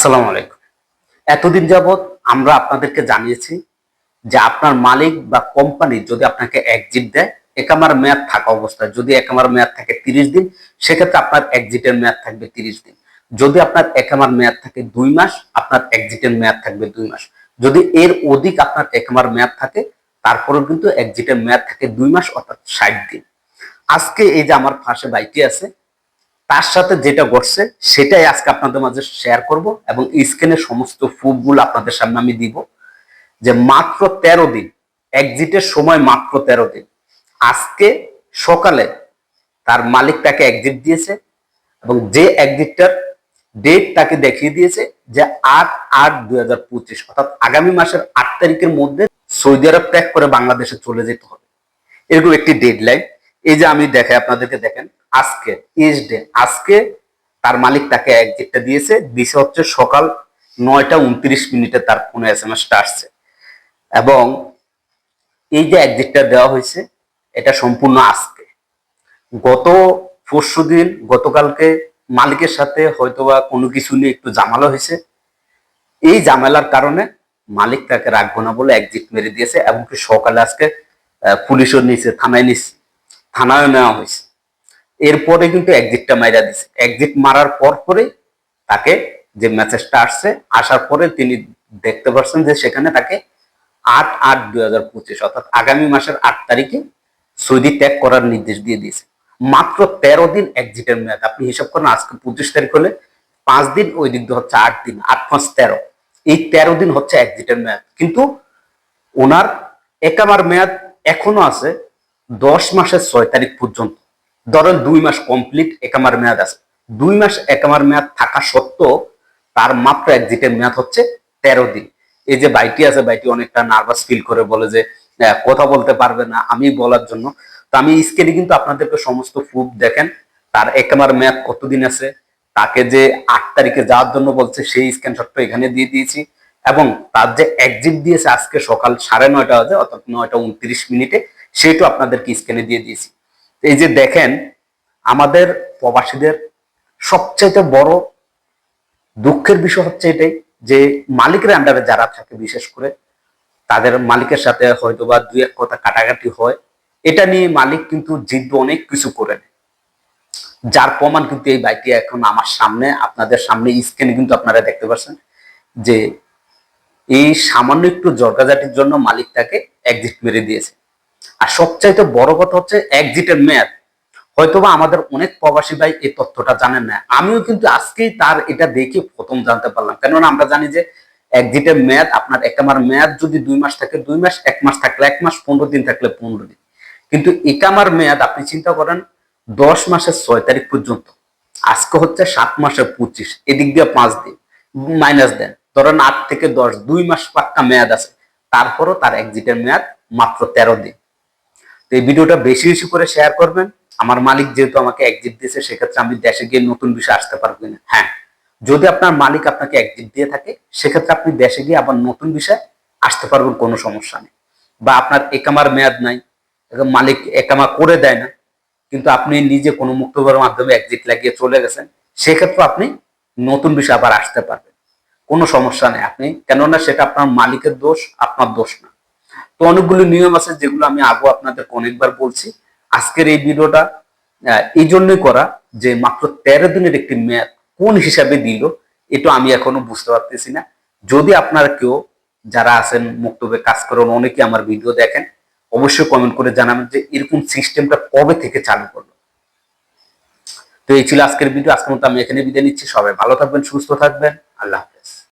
আসসালামু আলাইকুম। এতদিন যাবৎ আমরা আপনাদেরকে জানিয়েছি যে আপনার মালিক বা কোম্পানি যদি আপনাকে এক্সিট দেয় একামার মেয়াদ থাকা অবস্থায়, যদি একামার মেয়াদ থাকে তিরিশ দিন, সেক্ষেত্রে আপনার এক্সিটের মেয়াদ থাকবে তিরিশ দিন। যদি আপনার একামার মেয়াদ থাকে দুই মাস, আপনার এক্সিটের মেয়াদ থাকবে দুই মাস। যদি এর অধিক আপনার একামার মেয়াদ থাকে, তারপরেও কিন্তু এক্সিটের মেয়াদ থাকে দুই মাস, অর্থাৎ ষাট দিন। আজকে এই যে আমার পাশে বাইকটি আছে তার সাথে যেটা ঘটছে, সেটাই আজকে আপনাদের মাঝে শেয়ার করব এবং স্ক্রিনে সমস্ত প্রুফগুলো আপনাদের সামনে আমি দিব। যে মাত্র তেরো দিন এক্সিটের সময় মাত্র তেরো দিন। আজকে সকালে তার মালিক তাকে এক্সিট দিয়েছে এবং যে এক্সিটটার ডেট তাকে দেখিয়ে দিয়েছে যে আট আট দুই অর্থাৎ আগামী মাসের আট তারিখের মধ্যে সৌদি আরব ত্যাগ করে বাংলাদেশে চলে যেতে হবে। এরকম একটি ডেডলাইন এই যে আমি দেখাই আপনাদেরকে দেখেন, আজকে ইস ডে আজকে তার মালিক তাকে এক্সিটটা দিয়েছে, দিছে হচ্ছে সকাল নয়টা উনত্রিশ মিনিটে তার ফোনে এস এম এসটা আসছে। এবং এই যে এক্সিটটা দেওয়া হয়েছে, এটা সম্পূর্ণ আজকে। গত পরশু দিন, গতকালকে মালিকের সাথে হয়তোবা কোনো কিছু নিয়ে একটু জামালা হয়েছে। এই জামেলার কারণে মালিক তাকে রাখব না বলে এক্সিট মেরে দিয়েছে এমনকি সকালে আজকে পুলিশও নিয়েছে, থানায় নিচ্ছে থানায় নেওয়া হয়েছে। এরপরে কিন্তু এক্সিটটা মাইরা দিছে। এক্সিট মারার পর পরে তাকে যে মেসেজটা আসছে, আসার পরে তিনি দেখতে পাচ্ছেন যে সেখানে তাকে আট আট দুই হাজার পঁচিশ অর্থাৎ আগামী মাসের আট তারিখে সৌদি ত্যাগ করার নির্দেশ দিয়ে দিয়েছে। মাত্র তেরো দিন এক্সিটের মেয়াদ। আপনি হিসাব করেন, আজকে পঁচিশ তারিখ হলে পাঁচ দিন, ওই দিক দিয়ে হচ্ছে আট দিন, আট পাঁচ তেরো। এই তেরো দিন হচ্ছে এক্সিটের মেয়াদ। কিন্তু ওনার একামার মেয়াদ এখনও আছে দশ মাসের ছয় তারিখ পর্যন্ত। ধরেন দুই মাস কমপ্লিট একামার মেয়াদ আছে। দুই মাস একামার মেয়াদ থাকা সত্ত্বেও তার মাত্র এক্সিটের মেয়াদ হচ্ছে তেরো দিন। এই যে বাইটি আছে বাইটি অনেকটা নার্ভাস ফিল করে বলে যে কথা বলতে পারবে না আমি বলার জন্য। তো আমি স্কেলে কিন্তু আপনাদেরকে সমস্ত প্রুফ দেখেন, তার একামার মেয়াদ কতদিন আছে, তাকে যে আট তারিখে যাওয়ার জন্য বলছে, সেই স্ক্রিনশটটা এখানে দিয়ে দিয়েছি। এবং তার যে এক্সিট দিয়েছে আজকে সকাল সাড়ে নয়টা বাজে, অর্থাৎ নয়টা উনত্রিশ মিনিটে সেটাও আপনাদেরকে স্ক্যানে দিয়ে দিয়েছি এই যে দেখেন, আমাদের প্রবাসীদের সবচাইতে বড় দুঃখের বিষয় হচ্ছে এটাই যে মালিকের আন্ডারে যারা থাকে, বিশেষ করে তাদের মালিকের সাথে হয়তো বা দুই এক কথা কাটাকাটি হয়, এটা নিয়ে মালিক কিন্তু জিতবে অনেক কিছু করে। যার প্রমাণ কিন্তু এই বাইকটি এখন আমার সামনে, আপনাদের সামনে স্ক্রিনে কিন্তু আপনারা দেখতে পাচ্ছেন যে এই সামান্য একটু জর্গাজাটির জন্য মালিক তাকে এক্সিট মেরে দিয়েছে আর সবচাইতে বড় কথা হচ্ছে এক্সিটের মেয়াদ। হয়তোবা আমাদের অনেক প্রবাসী ভাই এই তথ্যটা জানেন না। আমিও কিন্তু আজকেই তার এটা দেখে প্রথম জানতে পারলাম। কেননা আমরা জানি যে এক্সিটের মেয়াদ, আপনার একামার মেয়াদ যদি দুই মাস থাকে, দুই মাস, এক মাস থাকলে এক মাস, পনেরো দিন থাকলে পনেরো দিন। কিন্তু একামার মেয়াদ আপনি চিন্তা করেন, দশ মাসের ছয় তারিখ পর্যন্ত। আজকে হচ্ছে সাত মাসের পঁচিশ, এদিক দিয়ে পাঁচ দিন মাইনাস দেন। ধরেন আট থেকে দশ, দুই মাস পাক্কা মেয়াদ আছে। তারপরও তার এক্সিটের মেয়াদ মাত্র তেরো দিন। তো এই ভিডিওটা বেশি বেশি করে শেয়ার করবেন। আমার মালিক যেহেতু আমাকে এক্সিট দিয়েছে, সেক্ষেত্রে আমি দেশে গিয়ে নতুন বিষয় আসতে পারব না। হ্যাঁ যদি আপনার মালিক আপনাকে এক্সিট দিয়ে থাকে, সেক্ষেত্রে আপনি দেশে গিয়ে আবার নতুন বিষয় আসতে পারবেন, কোনো সমস্যা নেই। বা আপনার একামার মেয়াদ নাই মালিক একামা করে দেয় না, কিন্তু আপনি নিজে কোনো মুক্তবার মাধ্যমে এক্সিট লাগিয়ে চলে গেছেন, সেক্ষেত্রে আপনি নতুন বিষয় আবার আসতে পারবেন। কোনো সমস্যা নেই। আপনি, কেননা সেটা আপনার মালিকের দোষ, আপনার দোষ না। তো অনেকগুলো নিয়ম আছে যেগুলো আমি আগেও আপনাদেরকে অনেকবার বলছি। আজকের এই ভিডিওটা এই জন্যই করা যে মাত্র তেরো দিনের একটি মেয়াদ কোন হিসাবে দিল, এটা আমি এখনও বুঝতে পারতেছি না। যদি আপনারা কেউ যারা আছেন মুক্তবে কাজ করেন, অনেকে আমার ভিডিও দেখেন, অবশ্যই কমেন্ট করে জানাবেন যে এরকম সিস্টেমটা কবে থেকে চালু করল। তো এই ছিল আজকের ভিডিও, আজকের মতো আমি এখানে বিদায় নিচ্ছি। সবাই ভালো থাকবেন, সুস্থ থাকবেন। আল্লাহ।